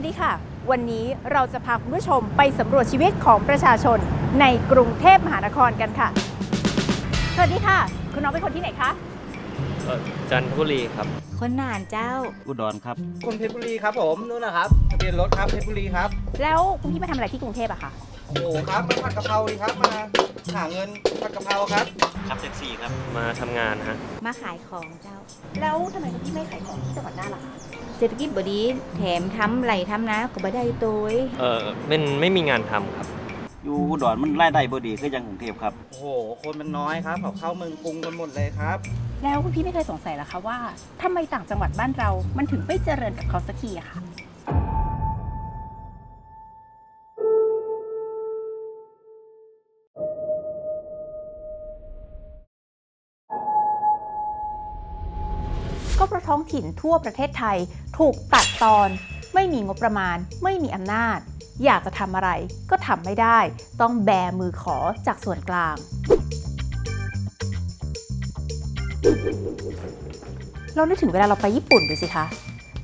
วัสดีค่ะ วันนี้เราจะพาคุณผู้ชมไปสำรวจชีวิตของประชาชนในกรุงเทพมหานครกันค่ะ สวัสดีค่ะ คุณน้องเป็นคนที่ไหนคะ เอ่อจันทบุรีครับ คนน่านเจ้า อุดรครับ คนเพชรบุรีครับผมนู่นนะครับทะเบียนรถครับเพชรบุรีครับ แล้วคุณพี่มาทำอะไรที่กรุงเทพอะคะ โอ้โหครับมาผัดกะเพราดีครับมาหาเงินผัดกะเพราครับขับแท็กซี่ครับ มาทำงานฮะ มาขายของเจ้า แล้วทำไมคุณพี่ไม่ขายของที่จังหวัดน่านล่ะคะเศรษฐกิจบดี แถมทำไรทำนะก็บ่ได้ตัวเองเออเป็นไม่มีงานทำครับ อยู่อุดรมันรายได้บ่ดีคือจังกรุงเทพครับ โอ้โห คนมันน้อยครับเขาเข้าเมืองกรุงกันหมดเลยครับ แล้วคุณพี่ไม่เคยสงสัยเหรอคะว่าทำไมต่างจังหวัดบ้านเรา มันถึงไม่เจริญกับเขาสักทีอะคะ ก็เพราะท้องถิ่นทั่วประเทศไทย ถูกตัดตอน ไม่มีงบประมาณ ไม่มีอำนาจ อยากจะทำอะไรก็ทำไม่ได้ ต้องแบมือขอจากส่วนกลาง เรานึกถึงเวลาเราไปญี่ปุ่นดูสิคะ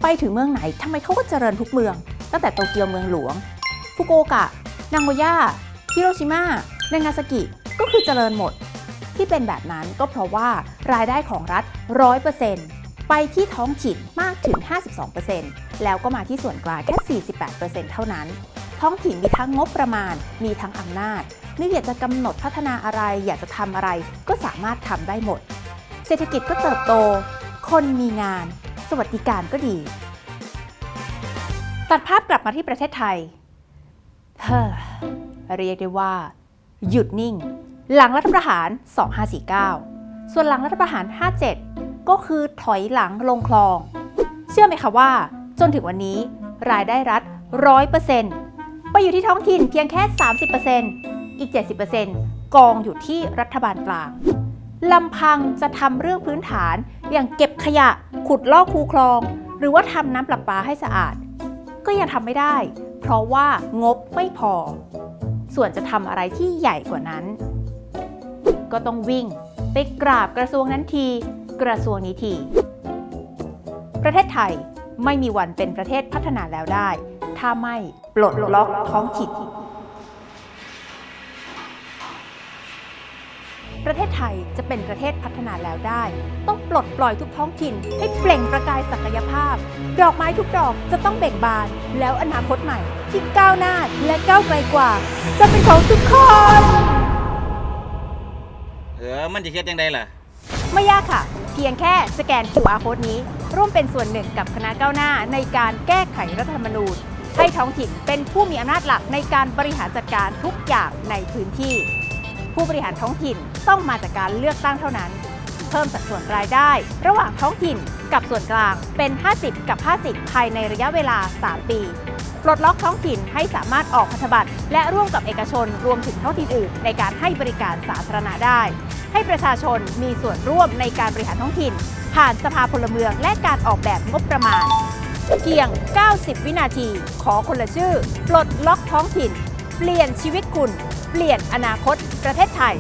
ไปถึงเมืองไหนทำไมเขาก็เจริญทุกเมือง ตั้งแต่โตเกียวเมืองหลวง ฟุกุโอกะ นางโกย่า ฮิโรชิมานางาซากิ ก็คือเจริญหมดที่เป็นแบบนั้นก็เพราะว่ารายได้ของรัฐ 100% ไปที่ท้องถิ่นมากถึง 52%แล้วก็มาที่ส่วนกลางแค่ 48%เท่านั้น ท้องถิ่นมีทั้งงบประมาณ มีทั้งอำนาจนึกอยากจะกำหนดพัฒนาอะไร อยากจะทำอะไรก็สามารถทำได้หมด เศรษฐกิจก็เติบโต คนมีงาน สวัสดิการก็ดี ตัดภาพกลับมาที่ประเทศไทย เฮ้อ เรียกได้ว่า หยุดนิ่ง หลังรัฐประหาร 2549 ส่วนหลังรัฐประหาร 57 ก็คือถอยหลังลงคลอง เชื่อไหมคะว่า จนถึงวันนี้ รายได้รัฐ 100%ไปอยู่ที่ท้องถิ่นเพียงแค่ 30%อีก 70%กองอยู่ที่รัฐบาลกลางลำพังจะทำเรื่องพื้นฐานอย่างเก็บขยะขุดลอกคูคลอง หรือว่าทำน้ำประปาให้สะอาด ก็ยังทำไม่ได้ เพราะว่างบไม่พอ ส่วนจะทำอะไรที่ใหญ่กว่านั้น ก็ต้องวิ่งไปกราบกระทรวงนั้นที กระทรวงนี้ที ประเทศไทยไม่มีวันเป็นประเทศพัฒนาแล้วได้ ถ้าไม่ปลดล็อกท้องถิ่นประเทศไทยจะเป็นประเทศพัฒนาแล้วได้ ต้องปลดปล่อยทุกท้องถิ่น ให้เปล่งประกายศักยภาพ ดอกไม้ทุกดอกจะต้องเบ่งบาน แล้วอนาคตใหม่ที่ก้าวหน้าและก้าวไกลกว่า จะเป็นของทุกคน เออ มันจะเฮ็ดจังไดล่ะ ไม่ยากค่ะ เพียงแค่สแกน QR code นี้ ร่วมเป็นส่วนหนึ่งกับคณะก้าวหน้าในการแก้ไขรัฐธรรมนูญ ให้ท้องถิ่นเป็นผู้มีอำนาจหลักในการบริหารจัดการทุกอย่างในพื้นที่ ผู้บริหารท้องถิ่นต้องมาจากการเลือกตั้งเท่านั้น เพิ่มสัดส่วนรายได้ ระหว่างท้องถิ่น กับส่วนกลางเป็น 50 กับ 50 ภายในระยะเวลา 3 ปีปลดล็อกท้องถิ่นให้สามารถออกพันธบัตรและร่วมกับเอกชนรวมถึงท้องถิ่นอื่น ในการให้บริการสาธารณะได้ ให้ประชาชนมีส่วนร่วมในการบริหารท้องถิ่น ผ่านสภาพลเมืองและการออกแบบงบประมาณ เพียง 90 วินาที ขอคนละชื่อ ปลดล็อกท้องถิ่น เปลี่ยนชีวิตคุณ เปลี่ยนอนาคตประเทศไทย